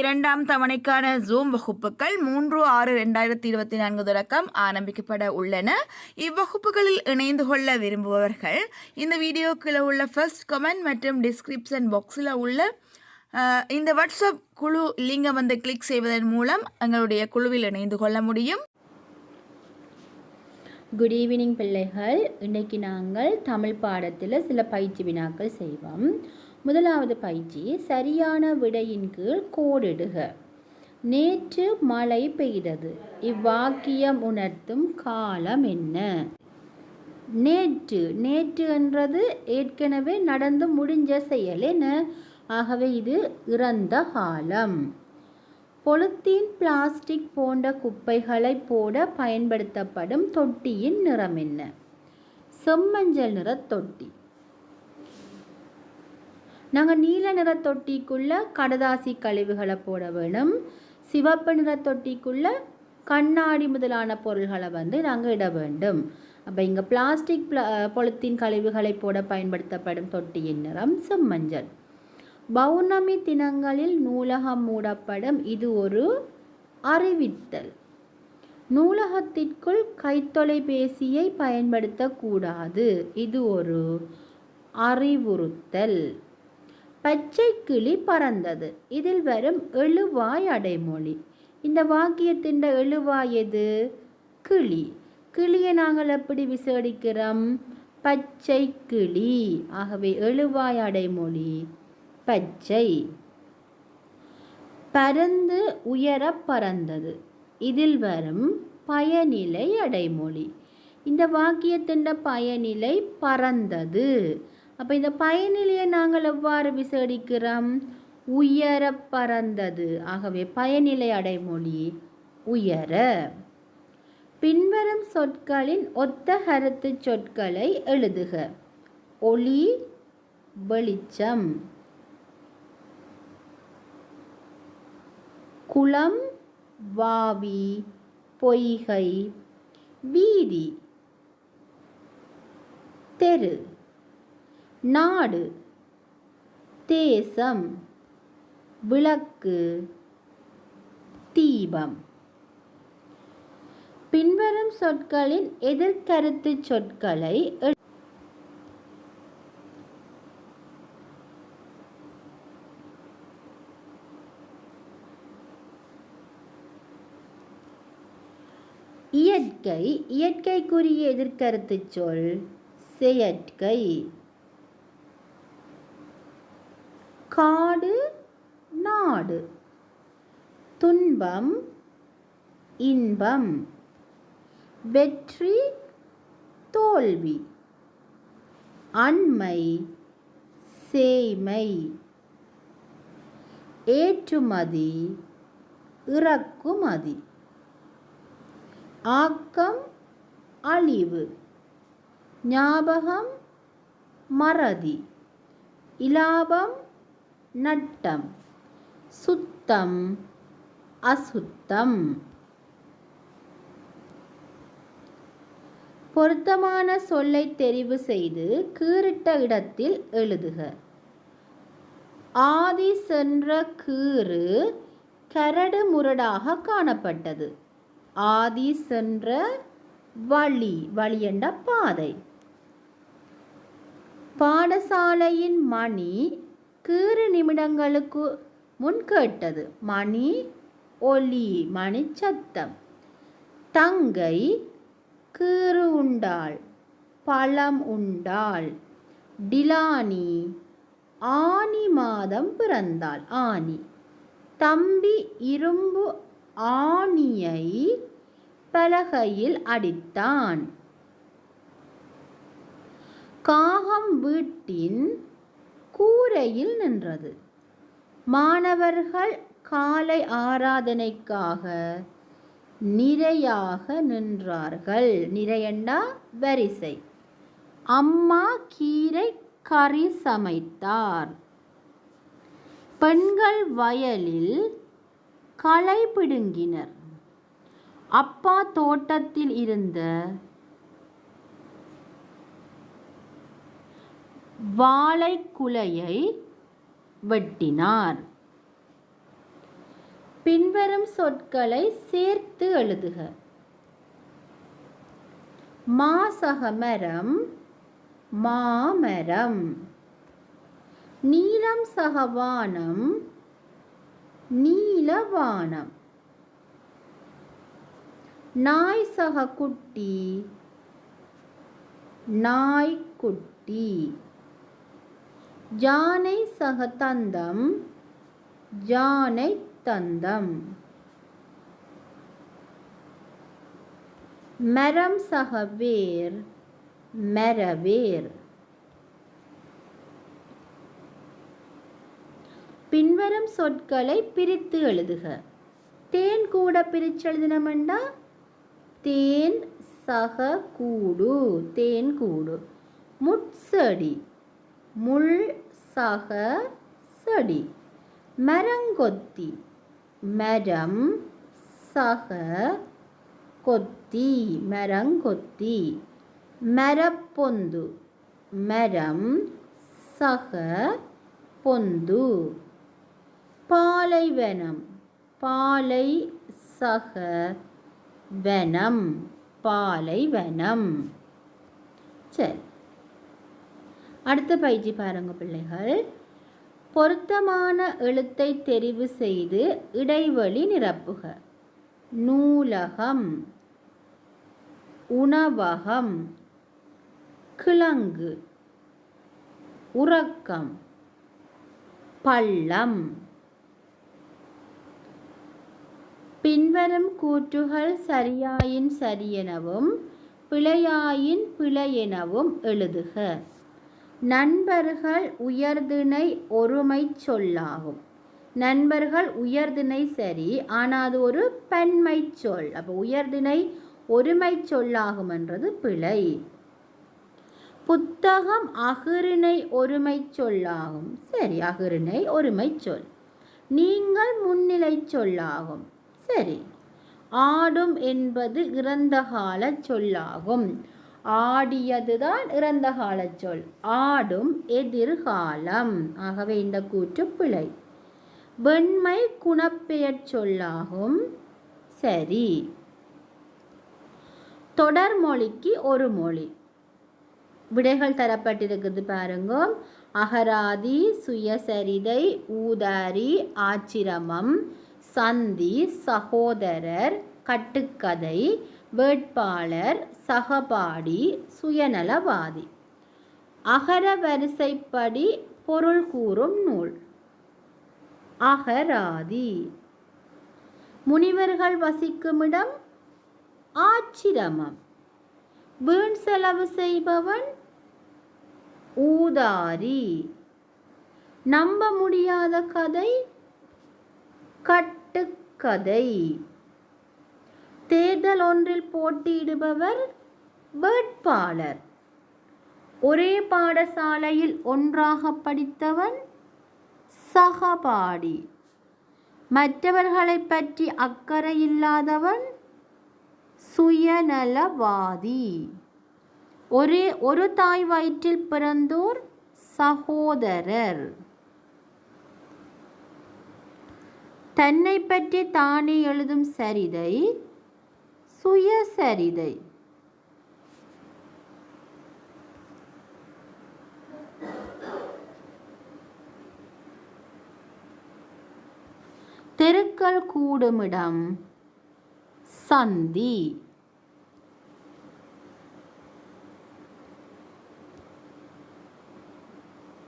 இரண்டாம் தவணைக்கான ஜூம் வகுப்புகள் மூன்று ஆறு ரெண்டாயிரத்தி இருபத்தி நான்கு தொடக்கம் ஆரம்பிக்கப்பட உள்ளன. இவ்வகுப்புகளில் இணைந்து கொள்ள விரும்புபவர்கள் இந்த வீடியோக்கில் உள்ள ஃபர்ஸ்ட் கமெண்ட் மற்றும் டிஸ்கிரிப்ஷன் பாக்ஸில் உள்ள இந்த வாட்ஸ்அப் குழு லிங்கை வந்து கிளிக் செய்வதன் மூலம் எங்களுடைய குழுவில் இணைந்து கொள்ள முடியும். குட் ஈவினிங் பிள்ளைகள். இன்றைக்கு நாங்கள் தமிழ் பாடத்தில் சில பயிற்சி வினாக்கள் செய்வோம். முதலாவது பயிற்சி சரியான விடையின் கீழ் கோடிடுக. நேற்று மழை பெய்தது. இவ்வாக்கியம் உணர்த்தும் காலம் என்ன? நேற்று நேற்று என்றது ஏற்கனவே நடந்து முடிஞ்ச செயல் என்ன? ஆகவே இது இறந்த காலம். பொலித்தீன் பிளாஸ்டிக் போன்ற குப்பைகளை போட பயன்படுத்தப்படும் தொட்டியின் நிறம் என்ன? செம்மஞ்சள் நிற தொட்டி. நாங்கள் நீல நிற தொட்டிக்குள்ள கடதாசி கழிவுகளை போட வேணும். சிவப்பு நிற தொட்டிக்குள்ள கண்ணாடி முதலான பொருள்களை வந்து நாங்கள் இட வேண்டும். அப்போ இங்கே பிளாஸ்டிக் பிளா பொலித்தீன் கழிவுகளை போட பயன்படுத்தப்படும் தொட்டியின் நிறம் செம்மஞ்சள். பௌர்ணமி தினங்களில் நூலகம் மூடப்படும். இது ஒரு அறிவித்தல். நூலகத்திற்குள் கைத்தொலைபேசியை பயன்படுத்தக்கூடாது. இது ஒரு அறிவுறுத்தல். பச்சை கிளி பறந்தது. இதில் வரும் எழுவாய் அடைமொழி. இந்த வாக்கியத்தின் எழுவாய் எது? கிளி. கிளியை நாங்கள் எப்படி விசேடிக்கிறோம்? பச்சை கிளி. ஆகவே எழுவாய் அடைமொழி. பச்சை. பறந்து உயர பறந்தது. இதில் வரும் பயனிலை அடைமொழி. இந்த வாக்கியத்தின் பயனிலை பறந்தது. அப்போ இந்த பயனிலையை நாங்கள் எவ்வாறு விசேடிக்கிறோம்? உயர பறந்தது ஆகவே பயனிலை அடைமொழி உயர. பின்வரும் சொற்களின் ஒத்த கருத்து சொற்களை எழுதுக. ஒளி வெளிச்சம். குளம் வாவி பொய்கை வீதி. தெரு. நாடு. தேசம். விளக்கு. தீபம். பின்வரும் சொற்களின் எதிர்கருத்து சொற்களை இயற்கை. இயற்கைக்குரிய எதிர்கருத்து சொல் செயற்கை. காடு நாடு. துன்பம் இன்பம். வெற்றி தோல்வி. அண்மை சேய்மை. ஏற்றுமதி இறக்குமதி. ஆக்கம் அழிவு. ஞாபகம் மறதி. இலாபம் நட்டம் சுத்தம் அசுத்தம். பொருத்தமான சொல்லை தெரிவு செய்து கீறிட்ட இடத்தில் எழுதுக. ஆதி சென்ற கீறு கரடு முரடாக காணப்பட்டது. ஆதி சென்ற வழி வழி என்ற பாதை. பாடசாலையின் மணி கீறு நிமிடங்களுக்கு முன் கேட்டது மணி ஒலி மணி சத்தம். தங்கை கீறு உண்டாள் பழம் உண்டாள். டிலானி ஆனி மாதம் பிறந்தாள். ஆனி தம்பி இரும்பு ஆணியை பலகையில் அடித்தான். காகம் வீட்டின் கூரையில் நின்றது. மாணவர்கள் காலை ஆராதனைக்காக நிறையாக நின்றார்கள். நிறையண்டா? வரிசை. அம்மா கீரை கறி சமைத்தார். பெண்கள் வயலில் களை பிடுங்கினர். அப்பா தோட்டத்தில் இருந்த வாழைக்குலையை வெட்டினார். பின்வரும் சொற்களை சேர்த்து எழுதுக. மாசகமரம் மாமரம். நீலம் சகவானம் நீலவானம். நாய் சக குட்டி நாய்க்குட்டி. ஜானை சக தந்தம் ஜானை தந்தம். மரம் சக வேர் மரவேர். பின்வரும் சொற்களை பிரித்து எழுதுக. தேன் கூட பிரித்து எழுதினமெண்டா தேன் சக கூடு தேன் கூடு. முட்செடி முள் சக சடி. மரங்கொத்தி. மரம் சக கொத்தி. மரங்கொத்தி. மரப்பொந்து. மரம் சக பொந்து. பாலைவனம். பாலை சக வனம். பாலைவனம். சரி. அடுத்த பயிற்சி பாருங்க பிள்ளைகள். பொருத்தமான எழுத்தை தெரிவு செய்து இடைவெளி நிரப்புக. நூலகம் உணவகம் கிழங்கு உறக்கம் பள்ளம். பின்வரும் கூற்றுகள் சரியாயின் சரியெனவும் பிழையாயின் பிழையெனவும் எழுதுக. நண்பர்கள் உயர்திணை ஒருமைச் சொல்லாகும். நண்பர்கள் உயர்திணை சரி ஆனால் அது ஒரு பெண்மைச் சொல். அப்போ உயர்திணை ஒருமை சொல்லாகும் என்றது பிழை. புத்தகம் அகிரிணை ஒருமை சொல்லாகும். சரி அகிரிணை ஒருமை சொல். நீங்கள் முன்னிலை சொல்லாகும். சரி. ஆடும் என்பது இறந்த கால சொல்லாகும். ஆடியதுதான் இறந்த கால சொல். ஆடும் எதிர்காலம். ஆகவே இந்த கூற்று பிழை. வெண்மை குணப்பெயர் சொல்லாகும். சரி. தொடர்மொழிக்கு ஒரு மொழி. விடைகள் தரப்பட்டிருக்குது பாருங்க. அகராதி சுயசரிதை ஊதாரி ஆச்சிரமம் சந்தி சகோதரர் கட்டுக்கதை வேட்பாளர் சகபாடி சுயநலவாதி. அகர வரிசைப்படி பொருள் கூறும் நூல். அகராதி. முனிவர்கள் வசிக்குமிடம் ஆச்சிரமம். வீண் செலவு செய்பவன் ஊதாரி. நம்ப முடியாத கதை கட்டுக்கதை. தேர்தல் ஒன்றில் போட்டியிடுபவர் வேட்பாளர். ஒரே பாடசாலையில் ஒன்றாக படித்தவன் சகபாடி. மற்றவர்களை பற்றி அக்கறை இல்லாதவன் சுயநலவாதி. ஒரே ஒரு தாய் வயிற்றில் பிறந்தோர் சகோதரர். தன்னை பற்றி தானே எழுதும் சரிதை சுயசரிதை தெருக்கள் கூடுமிடம் சந்தி.